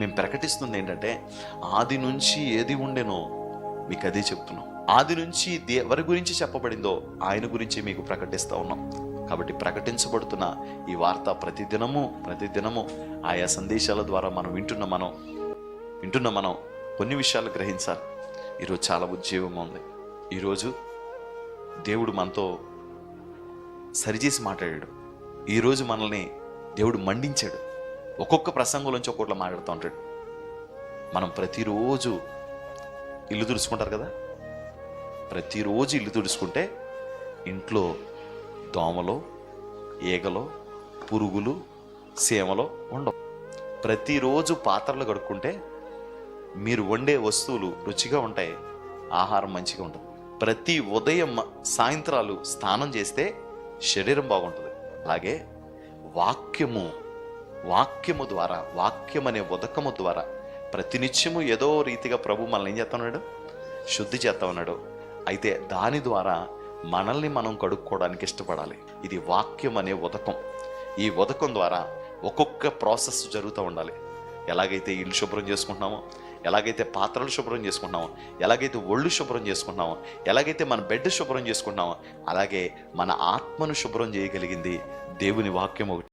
మేము ప్రకటిస్తుంది ఏంటంటే ఆది నుంచి ఏది ఉండెనో మీకు అదే చెప్తున్నాం. ఆది నుంచి ఎవరి గురించి చెప్పబడిందో ఆయన గురించి మీకు ప్రకటిస్తూ ఉన్నాం. కాబట్టి ప్రకటించబడుతున్న ఈ వార్త ప్రతిదినము ప్రతిదినము ఆయా సందేశాల ద్వారా మనం వింటున్న మనం వింటున్న మనం కొన్ని విషయాలు గ్రహించాలి. ఈరోజు చాలా ఉద్యోగం ఉంది. ఈరోజు దేవుడు మనతో సరిచేసి మాట్లాడాడు. ఈరోజు మనల్ని దేవుడు మండించాడు. ఒక్కొక్క ప్రసంగంలోంచి ఒక్కొక్కటి మాట్లాడుతూ ఉంటాడు. మనం ప్రతిరోజు ఇల్లు తుడుచుకుంటారు కదా? ప్రతిరోజు ఇల్లు తుడుచుకుంటే ఇంట్లో దోమలో ఈగలో పురుగులు సీమలో ఉండవు. ప్రతిరోజు పాత్రలు కడుక్కుంటే మీరు వండే వస్తువులు రుచిగా ఉంటాయి ఆహారం మంచిగా ఉంటుంది. ప్రతి ఉదయం సాయంత్రాలు స్నానం చేస్తే శరీరం బాగుంటుంది. అలాగే వాక్యము వాక్యము ద్వారా వాక్యం అనే ఉదకము ద్వారా ప్రతినిత్యము ఏదో రీతిగా ప్రభు మనల్ని ఏం చేస్తా ఉన్నాడు? శుద్ధి చేస్తా ఉన్నాడు. అయితే దాని ద్వారా మనల్ని మనం కడుక్కోవడానికి ఇష్టపడాలి. ఇది వాక్యం అనే ఉదకం. ఈ ఉదకం ద్వారా ఒక్కొక్క ప్రాసెస్ జరుగుతూ ఉండాలి. ఎలాగైతే ఇల్లు శుభ్రం చేసుకుంటున్నామో ఎలాగైతే పాత్రలు శుభ్రం చేసుకుంటున్నామో ఎలాగైతే ఒళ్ళు శుభ్రం చేసుకుంటున్నామో ఎలాగైతే మన బెడ్ శుభ్రం చేసుకుంటున్నామో అలాగే మన ఆత్మను శుభ్రం చేయగలిగింది దేవుని వాక్యం ఒకటి.